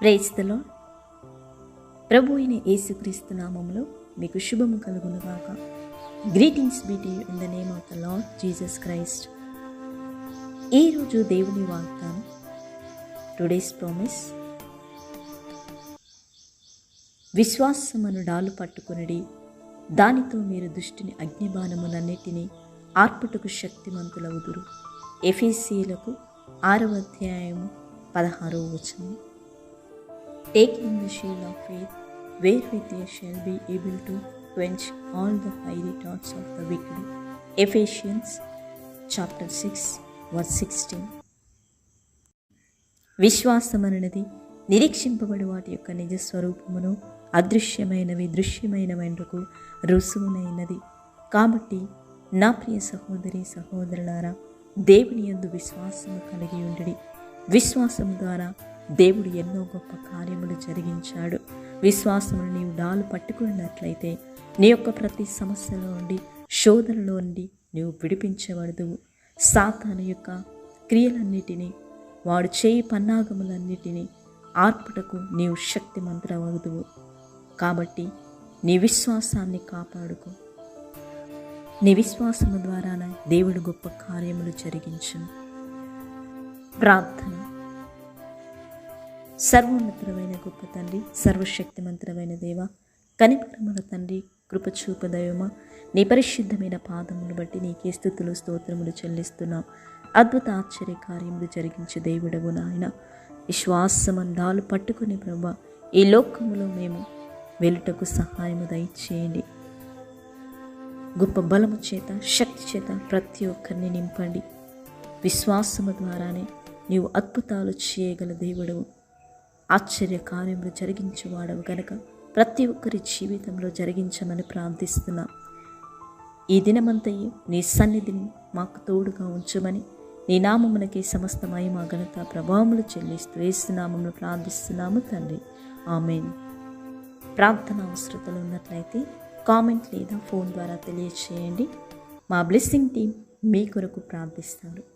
ప్రేస్తలో ప్రభు అయిన యేసుక్రీస్తు నామంలో మీకు శుభము కలుగునుగాక. Greetings BT in the name of the Lord Jesus Christ ఈరోజు దేవుని వాగ్దానం టుడేస్ ప్రామిస్ విశ్వాసమును డాలు పట్టుకునడి దానితో మీరు దుష్టిని అగ్నిబాణములన్నిటినీ ఆర్పుటకు శక్తిమంతులవుదురు ఎఫీసీలకు ఆరవ అధ్యాయము పదహారో వచనం taking the shield of faith wherewith you shall be able to quench all the fiery thoughts of the wicked Ephesians chapter six verse sixteen విశ్వాసమనున్నది నిరీక్షింపబడి వాటి యొక్క నిజ స్వరూపమును అదృశ్యమైనవి దృశ్యమైనవైనకు రుసుమునైనది. కాబట్టి నా ప్రియ సహోదరి సహోదరులారా దేవుని యందు విశ్వాసము కలిగి ఉండడి. విశ్వాసం ద్వారా దేవుడు ఎన్నో గొప్ప కార్యములు జరిగించాడు. విశ్వాసములు నీవు డాలు పట్టుకున్నట్లయితే నీ యొక్క ప్రతి సమస్యలో ఉండి శోధనలో ఉండి నీవు విడిపించబడదు సాతాను యొక్క క్రియలన్నిటినీ వాడు చేయి పన్నాగములన్నిటినీ ఆర్పుటకు నీవు శక్తిమంతుడవదువు కాబట్టి నీ విశ్వాసాన్ని కాపాడుకో. నీ విశ్వాసము ద్వారానే దేవుడు గొప్ప కార్యములు జరిగించును. ప్రార్థన. సర్వోన్నతమైన గొప్ప తండ్రి సర్వశక్తిమంతరమైన దేవ కనిపరమల తండ్రి కృపచూప దైవమా నీ పరిశుద్ధమైన పాదమును బట్టి నీకే స్థుతులు స్తోత్రములు చెల్లిస్తున్నాం. అద్భుత ఆశ్చర్య కార్యములు జరిగించే దేవుడవు నాయన. విశ్వాసమందాలు పట్టుకుని ప్రభా ఈ లోకములో మేము వెలుటకు సహాయము దయచేయండి. గొప్ప బలము చేత శక్తి చేత ప్రతి ఒక్కరిని నింపండి. విశ్వాసము ద్వారానే నీవు అద్భుతాలు చేయగల దేవుడవు. ఆశ్చర్య కార్యములు జరిగించేవాడవు గనక ప్రతి ఒక్కరి జీవితంలో జరిగించమని ప్రార్థిస్తున్నా. ఈ దినమంతయు నీ సన్నిధిని మాకు తోడుగా ఉంచమని నీ నామమునకి సమస్తమై మా ఘనత ప్రభావములు చెల్లిస్తూ వేస్తున్నామని ప్రార్థిస్తున్నాము తండ్రి. ఆమెన్. ప్రార్థన అవసరతలు ఉన్నట్లయితే కామెంట్ లేదా ఫోన్ ద్వారా తెలియచేయండి. మా బ్లెస్సింగ్ టీం మీ కొరకు ప్రార్థిస్తారు.